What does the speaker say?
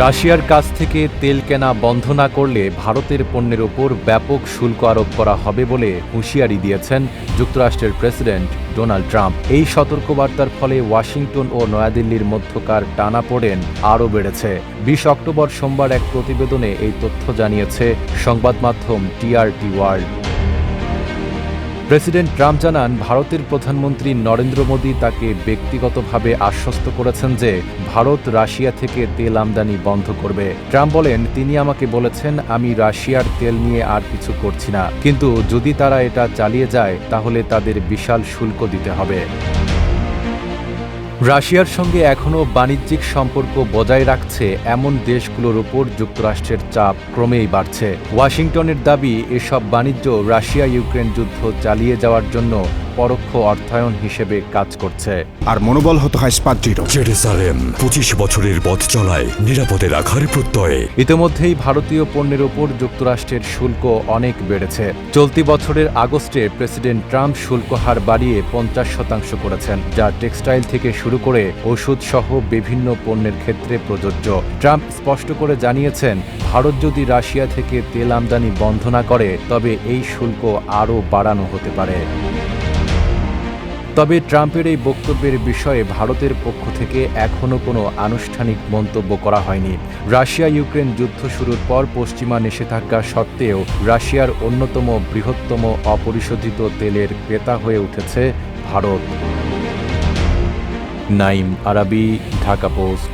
রাশিয়ার কাছ থেকে তেল কেনা বন্ধ না করলে ভারতের পণ্যের ওপর ব্যাপক শুল্ক আরোপ করা হবে বলে হুঁশিয়ারি দিয়েছেন যুক্তরাষ্ট্রের প্রেসিডেন্ট ডোনাল্ড ট্রাম্প। এই সতর্কবার্তার ফলে ওয়াশিংটন ও নয়াদিল্লির মধ্যকার টানাপোড়েন আরও বেড়েছে। বিশ অক্টোবর সোমবার এক প্রতিবেদনে এই তথ্য জানিয়েছে সংবাদ মাধ্যম টিআরটি ওয়ার্ল্ড। প্রেসিডেন্ট ট্রাম্প জানান, ভারতের প্রধানমন্ত্রী নরেন্দ্র মোদী তাকে ব্যক্তিগতভাবে আশ্বস্ত করেছেন যে ভারত রাশিয়া থেকে তেল আমদানি বন্ধ করবে। ট্রাম্প বলেন, তিনি আমাকে বলেছেন, আমি রাশিয়ার তেল নিয়ে আর কিছু করছি না। কিন্তু যদি তারা এটা চালিয়ে যায়, তাহলে তাদের বিশাল শুল্ক দিতে হবে। রাশিয়ার সঙ্গে এখনও বাণিজ্যিক সম্পর্ক বজায় রাখছে এমন দেশগুলোর ওপর যুক্তরাষ্ট্রের চাপ ক্রমেই বাড়ছে। ওয়াশিংটনের দাবি, এসব বাণিজ্য রাশিয়া ইউক্রেন যুদ্ধ চালিয়ে যাওয়ার জন্য পরোক্ষ অর্থায়ন হিসেবে কাজ করছে। আর মনোবল হতে হয় স্পাত দৃঢ় জেরুসালেম পঁচিশ বছরের পথ চলায় নিরাপদে রাখার প্রত্যয়ে। ইতিমধ্যেই ভারতীয় পণ্যের ওপর যুক্তরাষ্ট্রের শুল্ক অনেক বেড়েছে। চলতি বছরের আগস্টে প্রেসিডেন্ট ট্রাম্প শুল্ক হার বাড়িয়ে পঞ্চাশ শতাংশ করেছেন যা টেক্সটাইল থেকে শুরু করে ওষুধ সহ বিভিন্ন পণ্যের ক্ষেত্রে প্রযোজ্য। ট্রাম্প স্পষ্ট করে জানিয়েছেন ভারত যদি রাশিয়া থেকে তেল আমদানি বন্ধ না করে তবে এই শুল্ক আরও বাড়ানো হতে পারে। তবে ট্রাম্পের এই বক্তব্যের বিষয়ে ভারতের পক্ষ থেকে এখনও কোনো আনুষ্ঠানিক মন্তব্য করা হয়নি। রাশিয়া ইউক্রেন যুদ্ধ শুরুর পর পশ্চিমা নিষেধাজ্ঞা সত্ত্বেও রাশিয়ার অন্যতম বৃহত্তম অপরিশোধিত তেলের ক্রেতা হয়ে উঠেছে ভারত। নাইম আরাবি, ঢাকা পোস্ট।